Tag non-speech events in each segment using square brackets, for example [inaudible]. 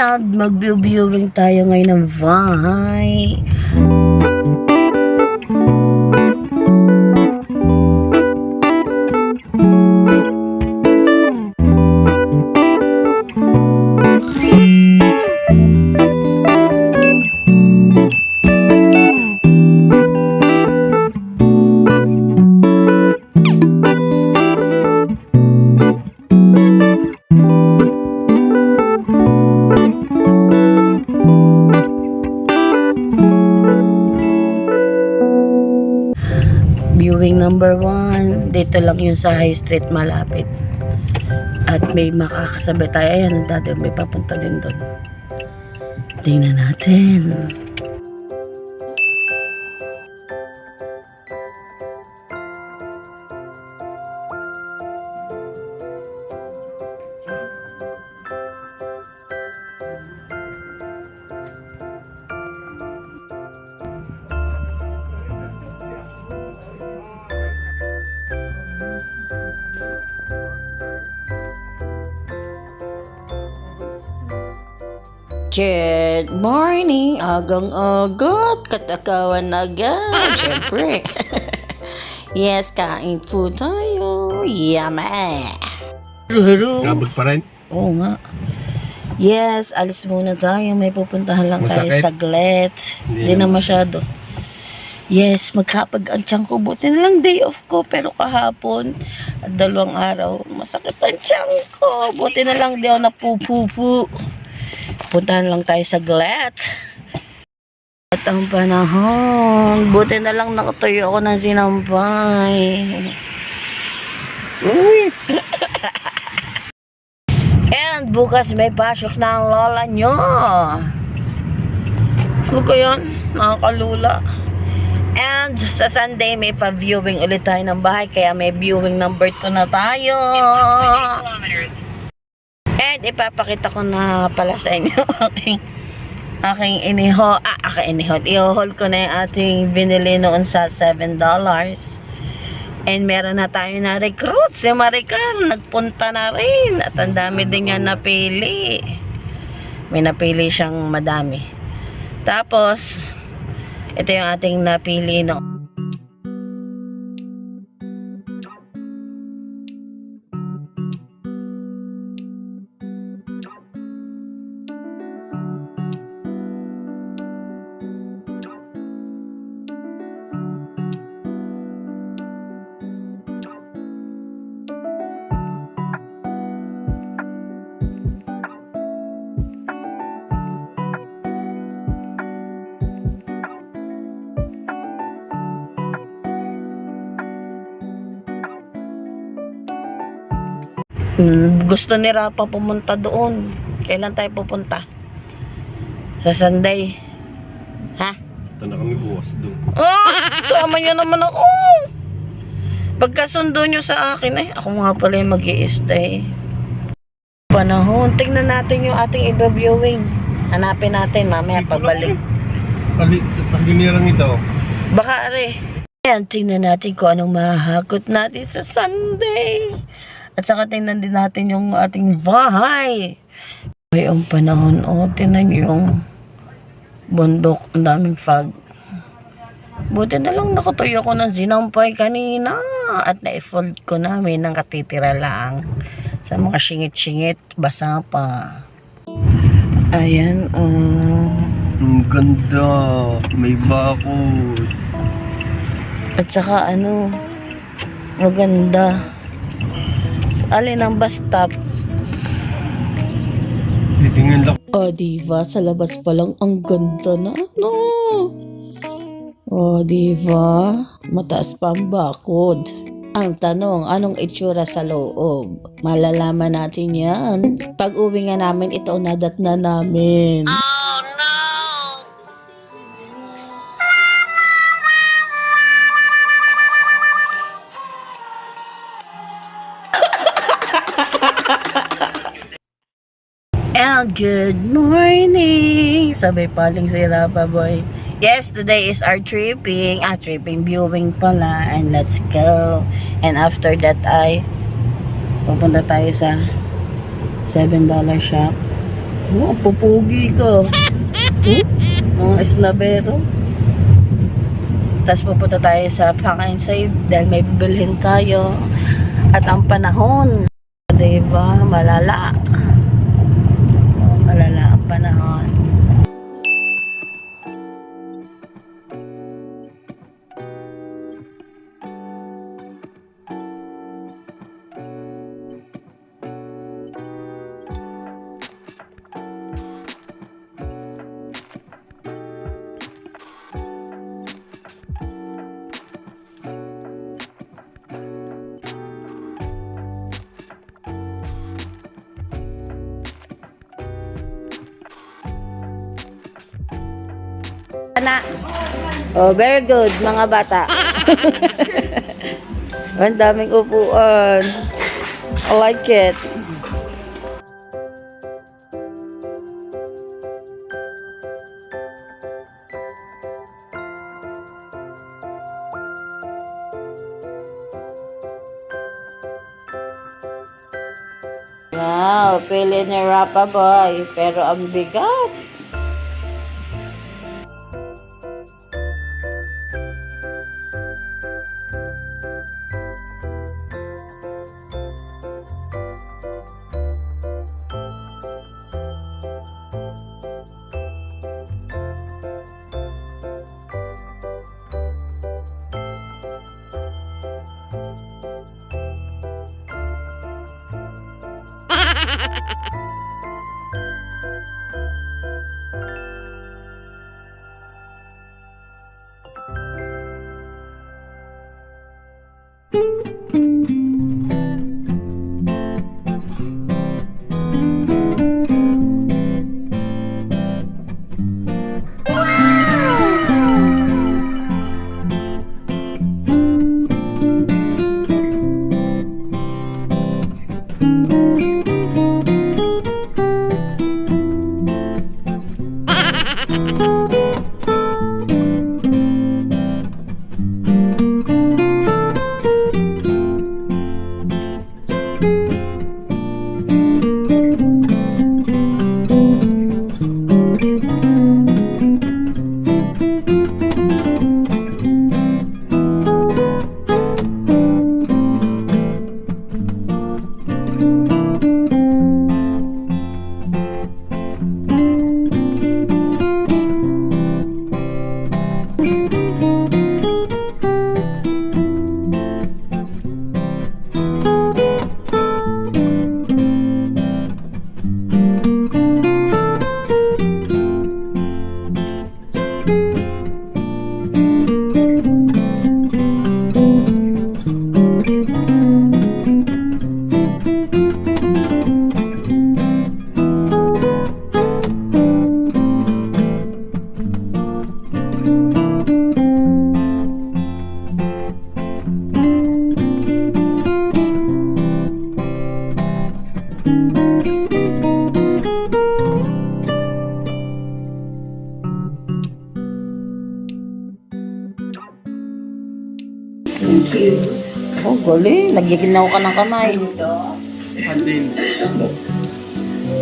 And mag-viewing tayo ngayon ng Vine. Number one. Dito lang yun sa High Street malapit. At may makakasabay tayo. Ayan, ang dati may papunta din doon. Tingnan natin. Good morning! Agang-agat! Katakawan agad! [laughs] Siyempre! [laughs] yes, kain po tayo! Yummy! Hello, hello. Gabot pa rin. Oo nga. Yes, alis muna tayo. May pupuntahan lang tayo Masakit? saglit. Hindi na naman. masyado. Yes, magkapag ang tiyan ko. Buti na lang day off ko. Pero kahapon, at dalawang araw, masakit ang tiyan ko. Buti na lang di ako napupupu. Puntahan lang tayo saglit. At ang panahon, buti na lang nakatayo ako ng sinampay. [laughs] And bukas may pasok na ang lola nyo. Ano ko yun? Nakakalula. And sa Sunday may pa-viewing ulit tayo ng bahay kaya may viewing number 2 na tayo. And ipapakita ko na pala sa inyo [laughs] aking aking iniho, ah, aking iniho. I-haul ko na yung ating binili noon sa $7. And meron na tayo na recruit. Si Maricar, nagpunta na rin. At ang dami din niya napili. May napili siyang madami. Tapos, ito yung ating napili no. Gusto ni Rapa pumunta doon. Kailan tayo pupunta? Sa Sunday. Ha? Ito na kami bukas doon. Oh, tama niyo naman ako. Pagkasundo niyo sa akin eh, ako nga pala yung mag stay Panahon, tingnan natin yung ating iba-viewing. Hanapin natin mamaya pagbalik. Pali, sa pagdinirang ito. Baka are. Ayan, tingnan natin kung anong mahakot natin sa Sunday. At saka tingnan din natin yung ating bahay. Ay, ang panahon, oh, tingnan yung bundok, ang daming fog. Buti na lang nakatuyo ko ng sinampay kanina at na-fold ko na may nang katitira lang sa mga singit-singit, basa pa. Ayan, oh. Ang ganda. May bakod. At saka ano, maganda. Alin ang bus stop? O, diva, sa labas pa lang ang ganda na, no? O, diva, mataas pa ang bakod. Ang tanong, anong itsura sa loob? Malalaman natin yan. Pag uwi nga namin, ito ang nadat na namin. And good morning! Sabay paling si Rapa Boy. Yes, today is our tripping. Ah, tripping viewing pala. And let's go. And after that ay pupunta tayo sa $7 shop. Oh, pupugi ka. [laughs] Hmm? Mga esnabero. Tapos pupunta tayo sa Pakain Save dahil may bibilhin tayo. At ang panahon, diba, malala. Oh, malala ang panahon. Ana. Oh, very good, mga bata. [laughs] Ang daming upuan. I like it. Wow, pili ni Rapa Boy. Pero ang bigat. Nagyaginaw ka ng kamay. Adin.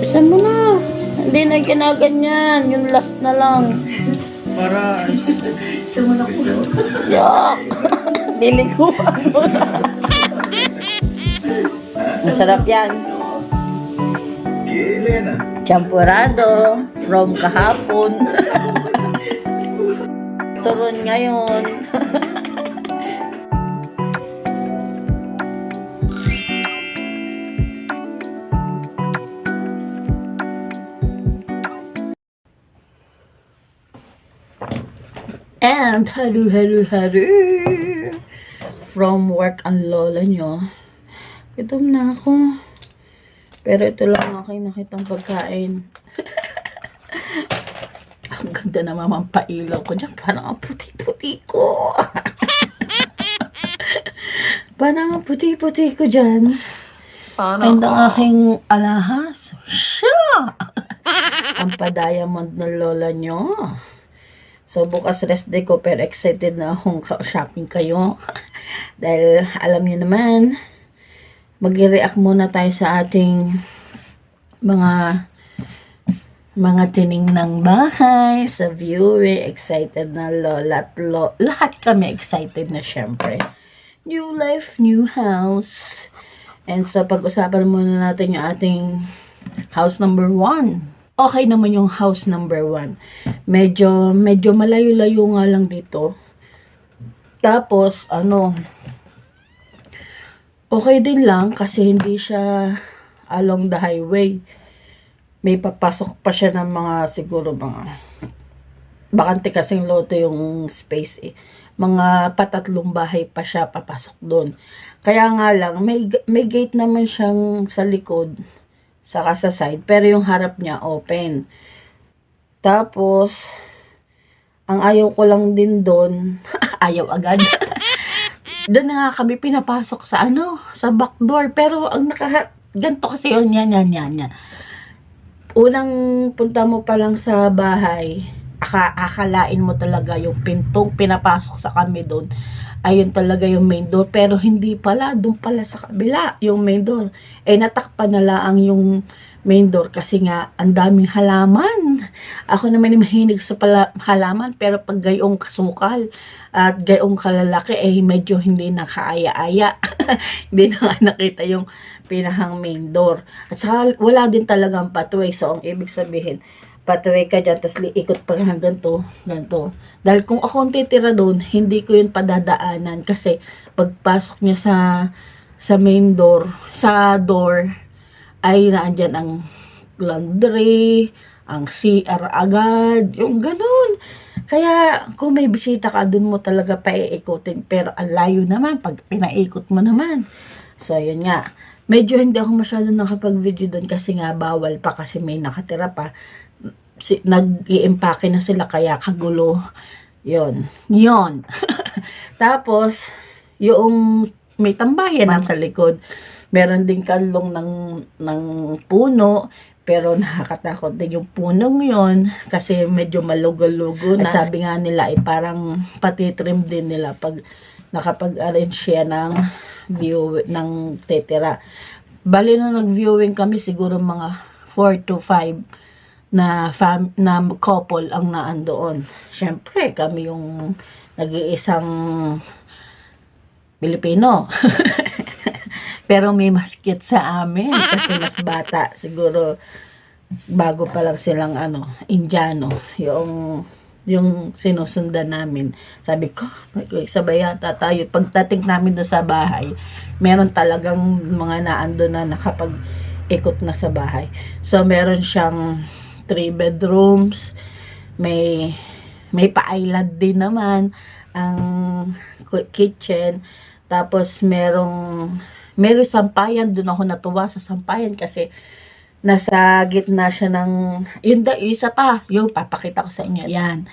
Isa mo na. Hindi na ginaganyan. Yung last na lang. Para Yak! [laughs] Niliguan mo na. Masarap yan. Champurado from kahapon. [laughs] Turon ngayon. And hello, hello, hello. From work ang lola nyo. Gutom na ako. Pero ito lang aking nakitang pagkain. [laughs] ang ganda naman ang pailaw ko dyan. Parang ang puti-puti ko. [laughs] Parang ang puti-puti ko dyan. Sana And ang aking alahas. Siya! [laughs] ang pa-diamond ng lola nyo. So, bukas rest day ko, pero excited na akong shopping kayo. [laughs] Dahil, alam niyo naman, mag-react muna tayo sa ating mga mga tining ng bahay, sa viewing, excited na lola at lo, lahat kami excited na syempre. New life, new house. And so, pag-usapan muna natin yung ating house number one. Okay naman yung house number one. Medyo, medyo malayo-layo nga lang dito. Tapos, ano, okay din lang kasi hindi siya along the highway. May papasok pa siya ng mga siguro mga bakante kasing loto yung space eh. Mga patatlong bahay pa siya papasok doon. Kaya nga lang, may, may gate naman siyang sa likod, saka sa side, pero yung harap niya open. Tapos, ang ayaw ko lang din doon, [laughs] ayaw agad. [laughs] doon na nga kami pinapasok sa ano, sa back door. Pero ang naka, ganito kasi yun, yan, yan, yan, yan. Unang punta mo pa lang sa bahay, aka, akalain mo talaga yung pintong pinapasok sa kami doon. Ayun talaga yung main door. Pero hindi pala, doon pala sa kabila, yung main door. Eh, natakpan na lang yung main door kasi nga ang daming halaman. Ako naman yung mahinig sa pala, halaman pero pag gayong kasukal at gayong kalalaki eh medyo hindi nakaaya-aya. [laughs] hindi na nga nakita yung pinahang main door. At saka wala din talagang pathway. So ang ibig sabihin, pathway ka dyan, tapos ikot pa nga ganito, ganito. Dahil kung ako ang titira doon, hindi ko yun padadaanan kasi pagpasok niya sa sa main door, sa door, ay naandyan ang laundry, ang CR agad, yung ganun. Kaya kung may bisita ka, dun mo talaga paiikutin. Pero ang layo naman, pag pinaikot mo naman. So, yun nga. Medyo hindi ako masyado nakapag-video doon kasi nga bawal pa kasi may nakatira pa. Si, nag-i-impake na sila kaya kagulo. Yun. Yun. [laughs] Tapos, yung may tambayan sa likod. Meron din kalong ng, ng puno, pero nakakatakot din yung punong yon kasi medyo malugo-lugo na. At sabi nga nila ay parang patitrim din nila pag nakapag-arrange siya ng view ng tetera. Bali na nag-viewing kami siguro mga 4 to 5 na fam na couple ang naandoon. Siyempre, kami yung nag-iisang Pilipino. [laughs] Pero may mas cute sa amin kasi mas bata. Siguro bago pa lang silang ano, Indiano. Yung yung sinusundan namin. Sabi ko, sabay yata tayo. Pagdating namin doon sa bahay, meron talagang mga naando na nakapag ikot na sa bahay. So, meron siyang three bedrooms, may may pa-island din naman ang kitchen. Tapos merong merong sampayan. Doon ako natuwa sa sampayan kasi nasa gitna siya ng yun da isa pa. Yung papakita ko sa inyo. Yan.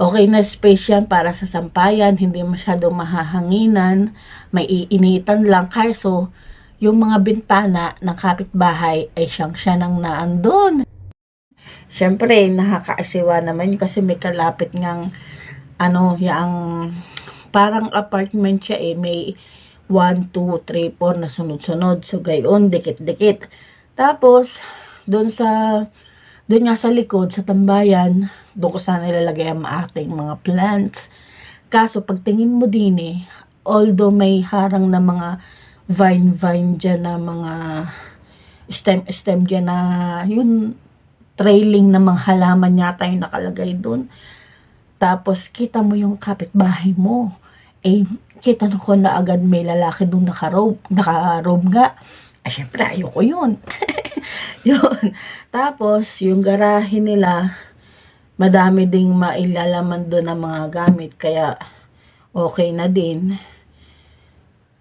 Okay na space yan para sa sampayan. Hindi masyadong mahahanginan. May iinitan lang. Kaso yung mga bintana ng kapitbahay ay siyang siya nang naandun Siyempre, nakakaisiwa naman yun kasi may kalapit ngang ano, yung parang apartment siya eh, may 1, 2, 3, 4 na sunod-sunod. So, gayon, dikit-dikit. Tapos, doon sa, doon nga sa likod, sa tambayan, doon ko sana ilalagay ang ating mga plants. Kaso, pagtingin mo din eh, although may harang na mga vine-vine dyan na mga stem-stem dyan na, yun, trailing na mga halaman yata yung nakalagay doon. Tapos, kita mo yung kapitbahay mo. Eh, kita ko na agad may lalaki doon nakarobe, nakarobe nga. Ay, syempre, ayoko yun. [laughs] yun. Tapos, yung garahe nila, madami ding mailalaman doon ng mga gamit. Kaya, okay na din.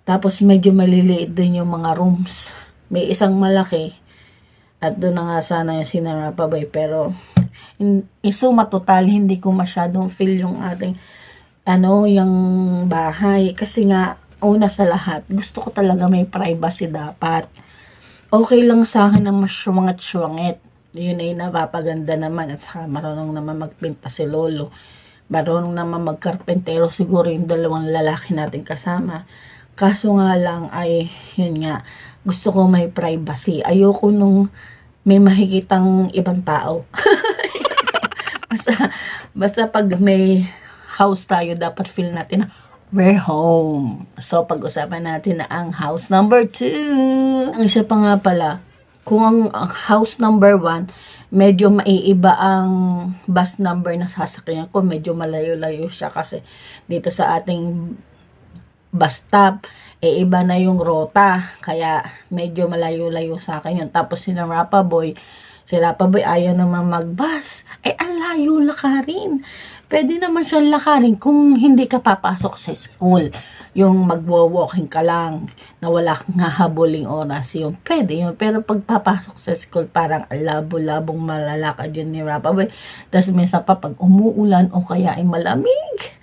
Tapos, medyo maliliit din yung mga rooms. May isang malaki. At doon na nga sana yung sinarapabay. Pero, in, isuma total, hindi ko masyadong feel yung ating ano, yung bahay. Kasi nga, una sa lahat, gusto ko talaga may privacy dapat. Okay lang sa akin na masywangat-sywanget. Yun ay napapaganda naman at saka marunong naman magpinta si Lolo. Marunong naman magkarpentero siguro yung dalawang lalaki natin kasama. Kaso nga lang ay, yun nga, gusto ko may privacy. Ayoko nung may makikitang ibang tao. [laughs] basta, basta pag may house tayo, dapat feel natin na we're home. So, pag-usapan natin na ang house number two. Ang isa pa nga pala, kung ang, ang house number one, medyo maiiba ang bus number na sasakyan ko. Medyo malayo-layo siya kasi dito sa ating bus stop, eh iba na yung rota. Kaya medyo malayo-layo sa akin yun. Tapos si Rapa Boy, si Rapa Boy ayaw naman mag-bus. Eh, ang layo lakarin. Pwede naman siyang lakarin kung hindi ka papasok sa school. Yung magwo-walking ka lang na wala kang hahabuling oras yun. Pwede yun. Pero pag papasok sa school, parang labo-labong malalakad yun ni Rapa Boy. Tapos minsan pa pag umuulan o kaya ay malamig.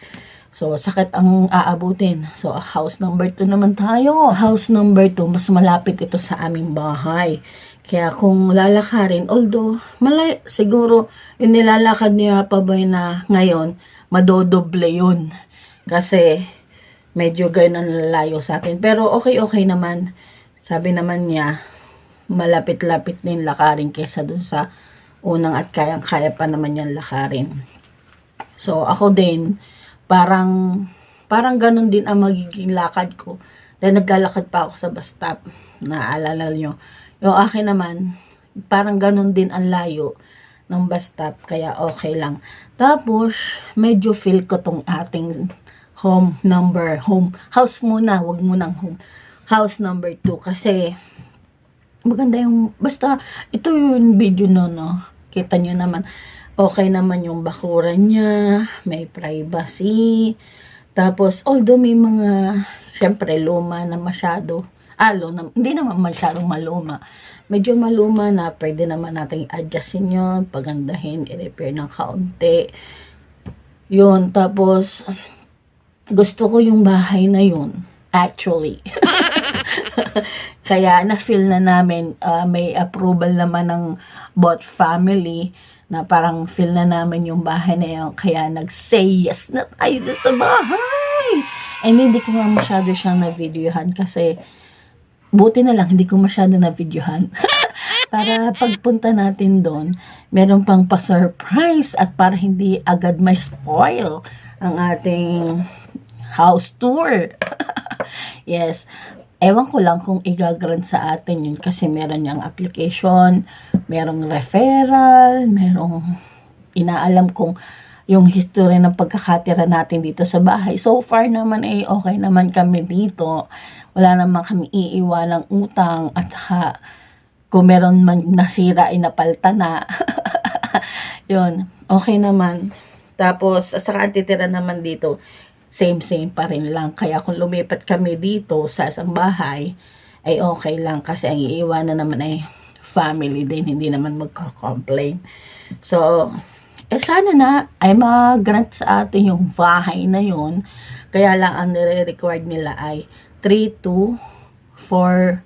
So, sakit ang aabutin. So, house number 2 naman tayo. House number 2, mas malapit ito sa aming bahay. Kaya kung lalakarin, although, malay, siguro, yung nilalakad ni Papa Boy na ngayon, madodoble yun. Kasi, medyo ganun ang lalayo sa atin. Pero, okay-okay naman. Sabi naman niya, malapit-lapit din lakarin kesa dun sa unang at kayang-kaya pa naman yan lakarin. So, ako din, parang, parang ganun din ang magiging lakad ko. Dahil naglalakad pa ako sa bus stop. Naaalala nyo. Yung akin naman, parang ganun din ang layo ng bus stop. Kaya okay lang. Tapos, medyo feel ko tong ating home number, home, house muna, wag munang home. House number 2 kasi maganda yung, basta, ito yung video no, no. Kita nyo naman, okay naman yung bakuran niya, may privacy, tapos, although may mga, syempre, luma na masyado, ah, luma, hindi naman masyadong maluma, medyo maluma na pwede naman natin i-adjustin yun, pagandahin, i-repair ng kaunti, yun, tapos, gusto ko yung bahay na yun, actually. [laughs] Kaya na-feel na namin uh, may approval naman ng both family na parang feel na namin yung bahay na yun. Kaya nag-say yes na tayo na sa bahay. And hindi ko nga masyado siyang na-videohan kasi buti na lang hindi ko masyado na-videohan. [laughs] para pagpunta natin doon, meron pang pa-surprise at para hindi agad may spoil ang ating house tour. [laughs] yes. Ewan ko lang kung igagrant sa atin yun kasi meron niyang application, merong referral, merong inaalam kung yung history ng pagkakatira natin dito sa bahay. So far naman eh, okay naman kami dito. Wala naman kami iiwan ng utang at saka kung meron man nasira ay napalta na. [laughs] yun, okay naman. Tapos, saka titira naman dito, same-same pa rin lang. Kaya kung lumipat kami dito sa isang bahay, ay okay lang kasi ang iiwanan naman ay family din, hindi naman magko-complain. So, eh sana na ay mag-grant sa atin yung bahay na yun. Kaya lang ang nire-required nila ay 3 to 4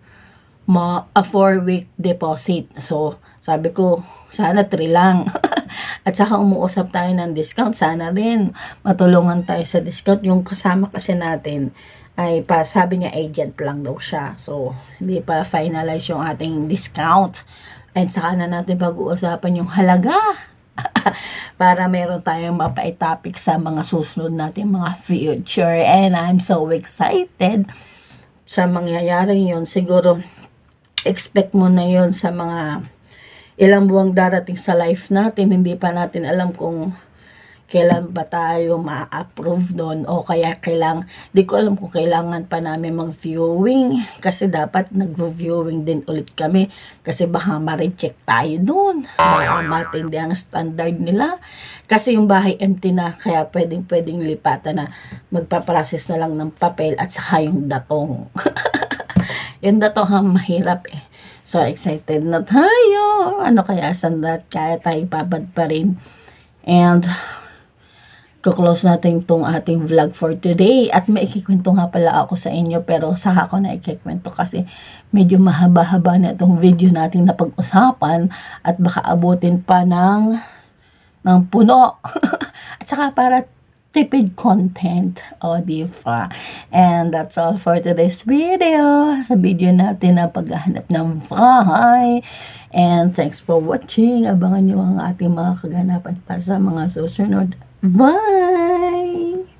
ma a 4 week deposit. So, sabi ko, sana 3 lang. [laughs] At saka umuusap tayo ng discount. Sana rin matulungan tayo sa discount. Yung kasama kasi natin ay pa, sabi niya agent lang daw siya. So, hindi pa finalize yung ating discount. And saka na natin pag-uusapan yung halaga. [laughs] para meron tayong mapaitopic sa mga susunod natin mga future. And I'm so excited sa mangyayari yon Siguro, expect mo na yon sa mga ilang buwang darating sa life natin, hindi pa natin alam kung kailan ba tayo ma-approve doon o kaya kailang, di ko alam kung kailangan pa namin mag-viewing kasi dapat nag-viewing din ulit kami kasi baka ma-reject tayo doon. Baka matindi ang standard nila. Kasi yung bahay empty na kaya pwedeng pwedeng lipatan na magpa-process na lang ng papel at saka yung datong. [laughs] Yung datong ang mahirap eh so excited na tayo ano kaya sandat kaya tayo babad pa rin and kuklose natin itong ating vlog for today. At may ikikwento nga pala ako sa inyo pero saka ako na ikikwento kasi medyo mahaba-haba na itong video natin na pag-usapan at baka abutin pa ng, ng puno. [laughs] at saka para tipid content. O, di ba? And that's all for today's video. Sa video natin na paghahanap ng bahay. And thanks for watching. Abangan nyo ang ating mga kaganapan pa sa mga susunod. Bye!